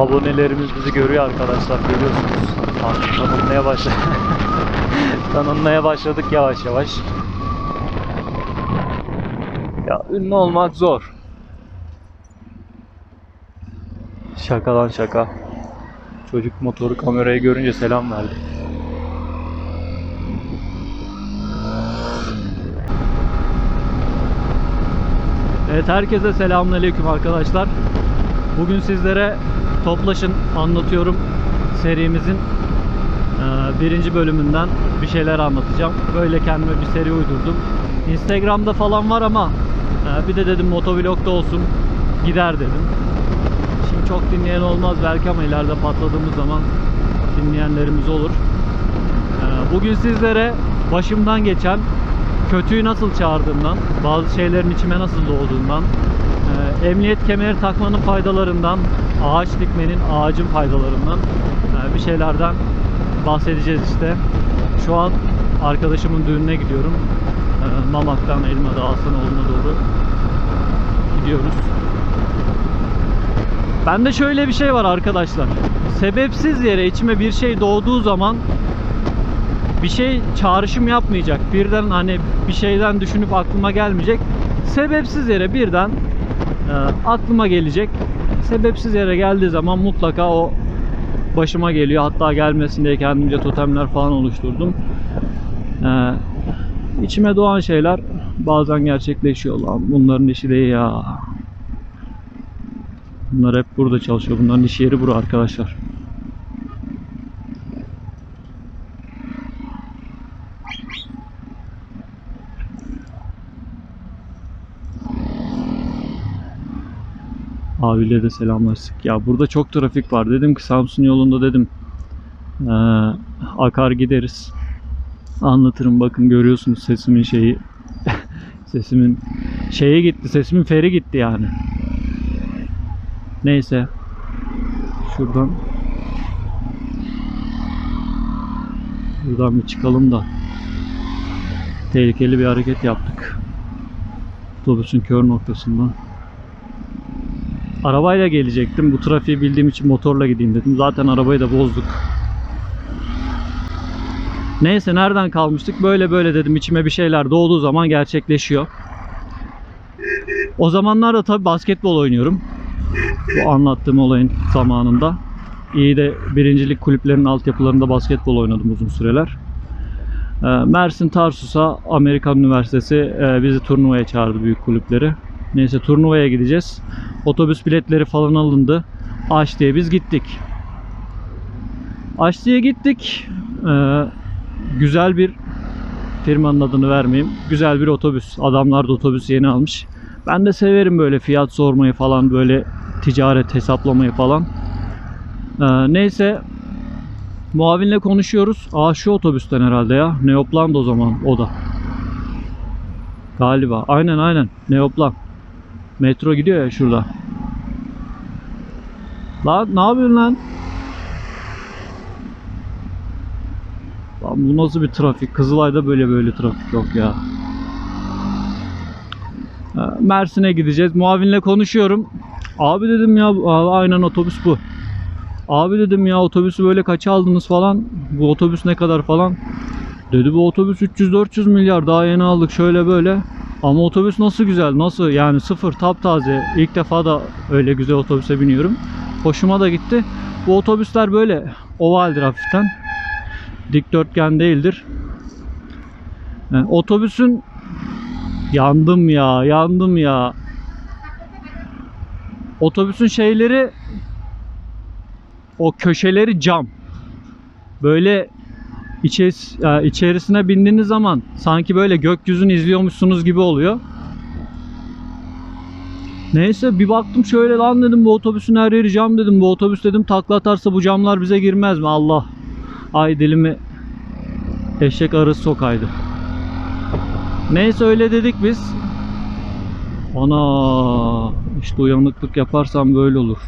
Abonelerimiz bizi görüyor arkadaşlar görüyorsunuz. Artık tanınmaya başladık. tanınmaya başladık yavaş yavaş. Ya ünlü olmak zor. Şakadan şaka. Çocuk motoru kamerayı görünce selam verdi. Evet herkese selamünaleyküm arkadaşlar. Bugün sizlere Toplaşın anlatıyorum serimizin e, birinci bölümünden bir şeyler anlatacağım. Böyle kendime bir seri uydurdum. Instagram'da falan var ama e, bir de dedim motovlogda olsun gider dedim. Şimdi çok dinleyen olmaz belki ama ileride patladığımız zaman dinleyenlerimiz olur. E, Bugün sizlere başımdan geçen kötüyü nasıl çağırdığımdan, bazı şeylerin içime nasıl doğduğundan, emniyet kemeri takmanın faydalarından, ağaç dikmenin, ağacın faydalarından e, bir şeylerden bahsedeceğiz işte. Şu an arkadaşımın düğününe gidiyorum. E, Mamak'tan Elmadağ Hasanoğlu'na doğru gidiyoruz. Bende şöyle bir şey var arkadaşlar. Sebepsiz yere içime bir şey doğduğu zaman bir şey çağrışım yapmayacak. Birden hani bir şeyden düşünüp aklıma gelmeyecek. Sebepsiz yere birden e, aklıma gelecek. Sebepsiz yere geldiği zaman mutlaka o başıma geliyor. Hatta gelmesin diye kendimce totemler falan oluşturdum. E, içime doğan şeyler bazen gerçekleşiyor lan. Bunların işi değil ya. Bunlar hep burada çalışıyor. Bunların iş yeri bura arkadaşlar. Abiyle de selamlaştık. Ya burada çok trafik var. Dedim ki Samsun yolunda dedim eee, akar gideriz. Anlatırım bakın görüyorsunuz sesimin şeyi. sesimin şeye gitti. Sesimin feri gitti yani. Neyse. Şuradan Buradan bir çıkalım da tehlikeli bir hareket yaptık. Otobüsün kör noktasından. Arabayla gelecektim. Bu trafiği bildiğim için motorla gideyim dedim. Zaten arabayı da bozduk. Neyse nereden kalmıştık? Böyle böyle dedim. İçime bir şeyler doğduğu zaman gerçekleşiyor. O zamanlarda tabii basketbol oynuyorum. Bu anlattığım olayın zamanında. İyi de birincilik kulüplerinin altyapılarında basketbol oynadım uzun süreler. Ee, Mersin Tarsus'a Amerikan Üniversitesi e, bizi turnuvaya çağırdı büyük kulüpleri. Neyse turnuvaya gideceğiz. Otobüs biletleri falan alındı. Aşti'ye biz gittik. Aşti'ye gittik. Ee, güzel bir firmanın adını vermeyeyim. Güzel bir otobüs. Adamlar da otobüs yeni almış. Ben de severim böyle fiyat sormayı falan böyle ticaret hesaplamayı falan. Ee, neyse muavinle konuşuyoruz. Aa şu otobüsten herhalde ya. Neoplan da o zaman o da. Galiba. Aynen aynen. Neoplan. Metro gidiyor ya şurada. Lan ne yapıyorsun lan? Lan bu nasıl bir trafik? Kızılay'da böyle böyle trafik yok ya. Mersin'e gideceğiz. Muavinle konuşuyorum. Abi dedim ya aynen otobüs bu. Abi dedim ya otobüsü böyle kaça aldınız falan. Bu otobüs ne kadar falan. Dedi bu otobüs 300-400 milyar daha yeni aldık şöyle böyle. Ama otobüs nasıl güzel nasıl yani sıfır taptaze ilk defa da öyle güzel otobüse biniyorum. Hoşuma da gitti. Bu otobüsler böyle ovaldir hafiften. Dikdörtgen değildir. Yani otobüsün yandım ya yandım ya. Otobüsün şeyleri o köşeleri cam. Böyle içeris e, içerisine bindiğiniz zaman sanki böyle gökyüzünü izliyormuşsunuz gibi oluyor. Neyse bir baktım şöyle lan dedim bu otobüsün her yeri cam dedim. Bu otobüs dedim takla atarsa bu camlar bize girmez mi? Allah. Ay dilimi eşek arısı sokaydı. Neyse öyle dedik biz. Ana işte uyanıklık yaparsam böyle olur.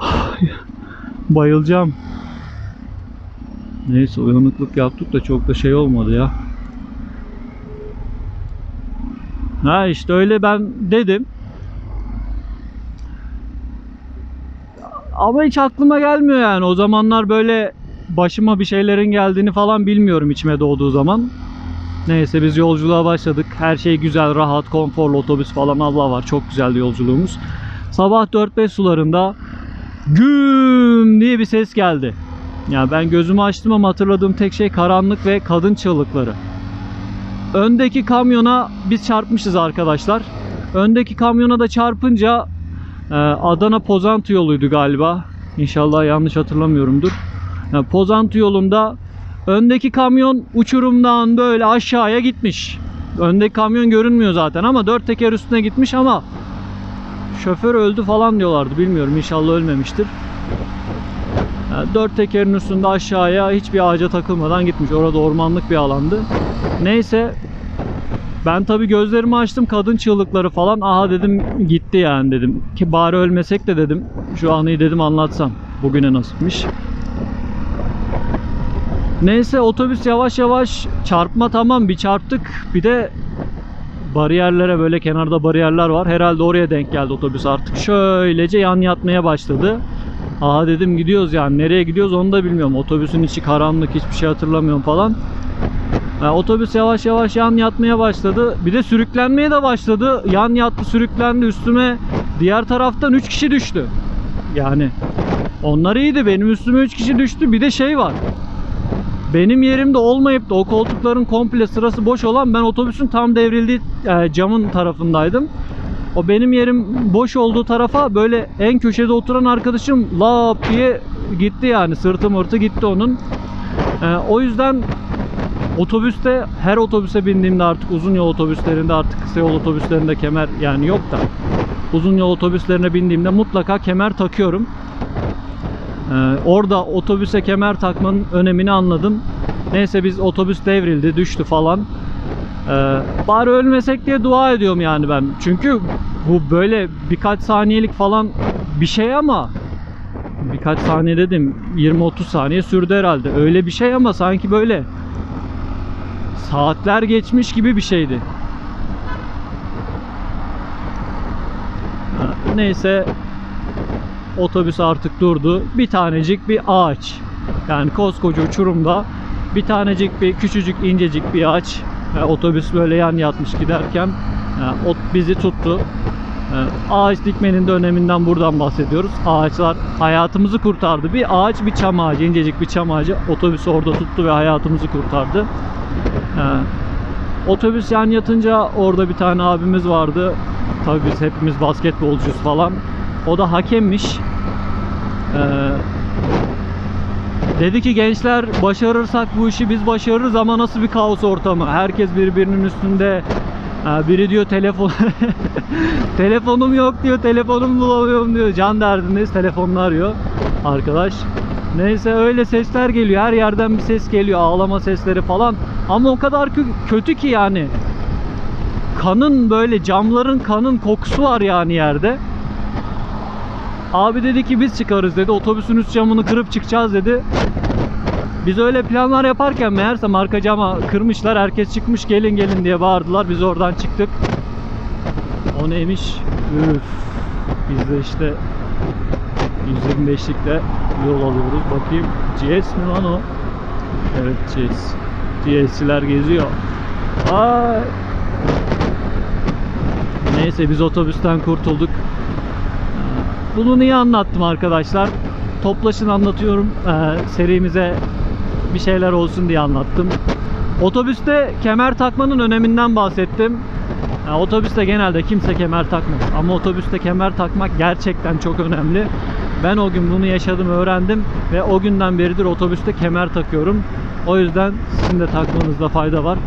Bayılacağım. Neyse uyanıklık yaptık da çok da şey olmadı ya. Ha işte öyle ben dedim. Ama hiç aklıma gelmiyor yani. O zamanlar böyle başıma bir şeylerin geldiğini falan bilmiyorum içime doğduğu zaman. Neyse biz yolculuğa başladık. Her şey güzel, rahat, konforlu otobüs falan Allah var. Çok güzeldi yolculuğumuz. Sabah 4-5 sularında güm diye bir ses geldi. Ya ben gözümü açtım ama hatırladığım tek şey karanlık ve kadın çığlıkları. Öndeki kamyona biz çarpmışız arkadaşlar. Öndeki kamyona da çarpınca e, Adana Pozantı yoluydu galiba. İnşallah yanlış hatırlamıyorumdur. Yani Pozantı yolunda öndeki kamyon uçurumdan böyle aşağıya gitmiş. Öndeki kamyon görünmüyor zaten ama dört teker üstüne gitmiş ama şoför öldü falan diyorlardı. Bilmiyorum inşallah ölmemiştir. Dört tekerin üstünde aşağıya hiçbir ağaca takılmadan gitmiş. Orada ormanlık bir alandı. Neyse ben tabi gözlerimi açtım kadın çığlıkları falan. Aha dedim gitti yani dedim. Ki bari ölmesek de dedim. Şu anıyı dedim anlatsam. Bugüne nasipmiş. Neyse otobüs yavaş yavaş çarpma tamam bir çarptık. Bir de bariyerlere böyle kenarda bariyerler var. Herhalde oraya denk geldi otobüs artık. Şöylece yan yatmaya başladı. Aha dedim gidiyoruz yani. Nereye gidiyoruz onu da bilmiyorum. Otobüsün içi karanlık hiçbir şey hatırlamıyorum falan. Yani otobüs yavaş yavaş yan yatmaya başladı. Bir de sürüklenmeye de başladı. Yan yattı sürüklendi üstüme. Diğer taraftan 3 kişi düştü. Yani onlar iyiydi. Benim üstüme 3 kişi düştü. Bir de şey var. Benim yerimde olmayıp da o koltukların komple sırası boş olan ben otobüsün tam devrildiği e, camın tarafındaydım. O benim yerim boş olduğu tarafa böyle en köşede oturan arkadaşım lap diye gitti yani sırtı mırtı gitti onun. E, o yüzden otobüste her otobüse bindiğimde artık uzun yol otobüslerinde artık kısa yol otobüslerinde kemer yani yok da uzun yol otobüslerine bindiğimde mutlaka kemer takıyorum. Ee, orada otobüse kemer takmanın önemini anladım. Neyse biz otobüs devrildi, düştü falan. Ee, bari ölmesek diye dua ediyorum yani ben. Çünkü bu böyle birkaç saniyelik falan bir şey ama birkaç saniye dedim 20-30 saniye sürdü herhalde. Öyle bir şey ama sanki böyle saatler geçmiş gibi bir şeydi. Neyse otobüs artık durdu. Bir tanecik bir ağaç. Yani koskoca uçurumda bir tanecik bir küçücük incecik bir ağaç. Yani otobüs böyle yan yatmış giderken yani ot bizi tuttu. Yani ağaç dikmenin de öneminden buradan bahsediyoruz. Ağaçlar hayatımızı kurtardı. Bir ağaç bir çam ağacı, incecik bir çam ağacı otobüsü orada tuttu ve hayatımızı kurtardı. Otobüs yan yatınca orada bir tane abimiz vardı. Tabii biz hepimiz basketbolcuyuz falan. O da hakemmiş. Dedi ki gençler başarırsak bu işi biz başarırız ama nasıl bir kaos ortamı. Herkes birbirinin üstünde. Biri diyor telefon telefonum yok diyor telefonumu bulamıyorum diyor. Can derdindeyiz telefonunu arıyor arkadaş. Neyse öyle sesler geliyor. Her yerden bir ses geliyor. Ağlama sesleri falan. Ama o kadar kö- kötü ki yani. Kanın böyle camların kanın kokusu var yani yerde. Abi dedi ki biz çıkarız dedi. Otobüsün üst camını kırıp çıkacağız dedi. Biz öyle planlar yaparken meğerse marka cama kırmışlar. Herkes çıkmış gelin gelin diye bağırdılar. Biz oradan çıktık. O neymiş? Üf. Biz de işte 125'likle yol alıyoruz. Bakayım GS mi lan o? Evet GS. GS'çiler geziyor. Ay. Neyse biz otobüsten kurtulduk. Bunu niye anlattım arkadaşlar? Toplaşın anlatıyorum. Ee, serimize bir şeyler olsun diye anlattım. Otobüste kemer takmanın öneminden bahsettim. Yani otobüste genelde kimse kemer takmaz. Ama otobüste kemer takmak gerçekten çok önemli. Ben o gün bunu yaşadım, öğrendim ve o günden beridir otobüste kemer takıyorum. O yüzden sizin de takmanızda fayda var.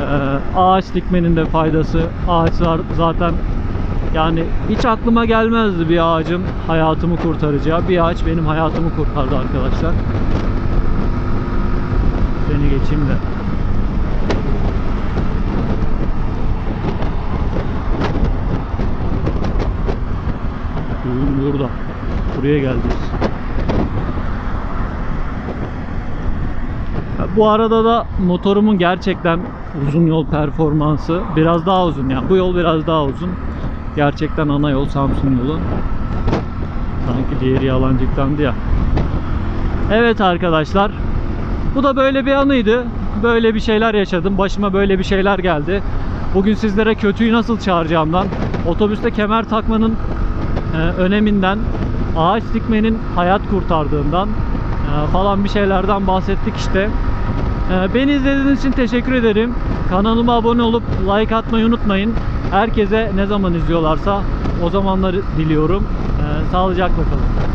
Ee, ağaç dikmenin de faydası. Ağaçlar zaten yani hiç aklıma gelmezdi bir ağacın hayatımı kurtaracağı. Bir ağaç benim hayatımı kurtardı arkadaşlar. Seni geçeyim de. Düğün burada. Buraya geldik. Bu arada da motorumun gerçekten uzun yol performansı biraz daha uzun yani bu yol biraz daha uzun. Gerçekten ana yol Samsun yolu. Sanki diğeri yalancıktandı ya. Evet arkadaşlar. Bu da böyle bir anıydı. Böyle bir şeyler yaşadım. Başıma böyle bir şeyler geldi. Bugün sizlere kötüyü nasıl çağıracağımdan, otobüste kemer takmanın e, öneminden, ağaç dikmenin hayat kurtardığından e, falan bir şeylerden bahsettik işte. E, beni izlediğiniz için teşekkür ederim. Kanalıma abone olup like atmayı unutmayın. Herkese ne zaman izliyorlarsa o zamanları diliyorum. E, sağlıcakla kalın.